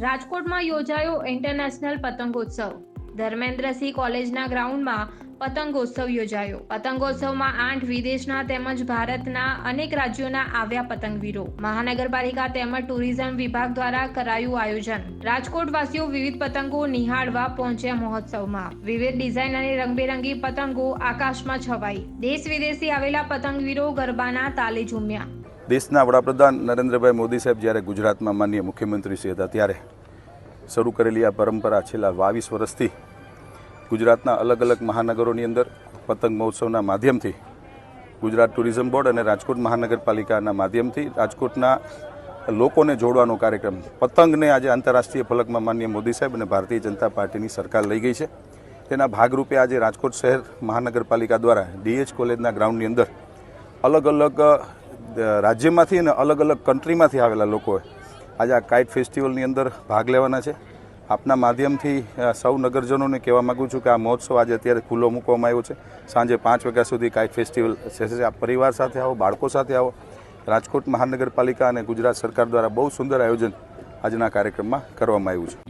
રાજકોટમાં યોજાયો ઇન્ટરનેશનલ પતંગોત્સવ. ધર્મેન્દ્રસિંહ કોલેજના ગ્રાઉન્ડમાં પતંગોત્સવ યોજાયો. પતંગોત્સવમાં આઠ વિદેશના તેમજ ભારતના અનેક રાજ્યોના આવ્યા પતંગવીરો. મહાનગરપાલિકા તેમજ ટુરિઝમ વિભાગ દ્વારા કરાયું આયોજન. રાજકોટવાસીઓ વિવિધ પતંગો નિહાળવા પહોંચ્યા મહોત્સવમાં. વિવિધ ડિઝાઇન અને રંગબેરંગી પતંગો આકાશમાં છવાઈ. દેશ વિદેશથી આવેલા પતંગવીરો ગરબાના તાલે ઝૂમ્યા. દેશના વડાપ્રધાન નરેન્દ્રભાઈ મોદી સાહેબ જ્યારે ગુજરાતમાં માન્ય મુખ્યમંત્રી હતા, ત્યારે શરૂ કરેલી આ પરંપરા છેલ્લા બાવીસ વર્ષથી ગુજરાતના અલગ અલગ મહાનગરોની અંદર પતંગ મહોત્સવના માધ્યમથી, ગુજરાત ટુરિઝમ બોર્ડ અને રાજકોટ મહાનગરપાલિકાના માધ્યમથી રાજકોટના લોકોને જોડવાનો કાર્યક્રમ, પતંગને આજે આંતરરાષ્ટ્રીય ફલકમાં માન્ય મોદી સાહેબ અને ભારતીય જનતા પાર્ટીની સરકાર લઈ ગઈ છે. તેના ભાગરૂપે આજે રાજકોટ શહેર મહાનગરપાલિકા દ્વારા ડીએચ કોલેજના ગ્રાઉન્ડની અંદર અલગ અલગ રાજ્યમાંથી અને અલગ અલગ કન્ટ્રીમાંથી આવેલા લોકોએ આજે આ કાઇટ ફેસ્ટિવલની અંદર ભાગ લેવાના છે. આપના માધ્યમથી સૌ નગરજનોને કહેવા માગું છું કે આ મહોત્સવ આજે અત્યારે ખુલ્લો મૂકવામાં આવ્યો છે. સાંજે પાંચ વાગ્યા સુધી કાઇટ ફેસ્ટિવલ છે. આપ પરિવાર સાથે આવો, બાળકો સાથે આવો, રાજકોટ મહાનગરપાલિકા અને ગુજરાત સરકાર દ્વારા બહુ સુંદર આયોજન આજના કાર્યક્રમમાં કરવામાં આવ્યું છે.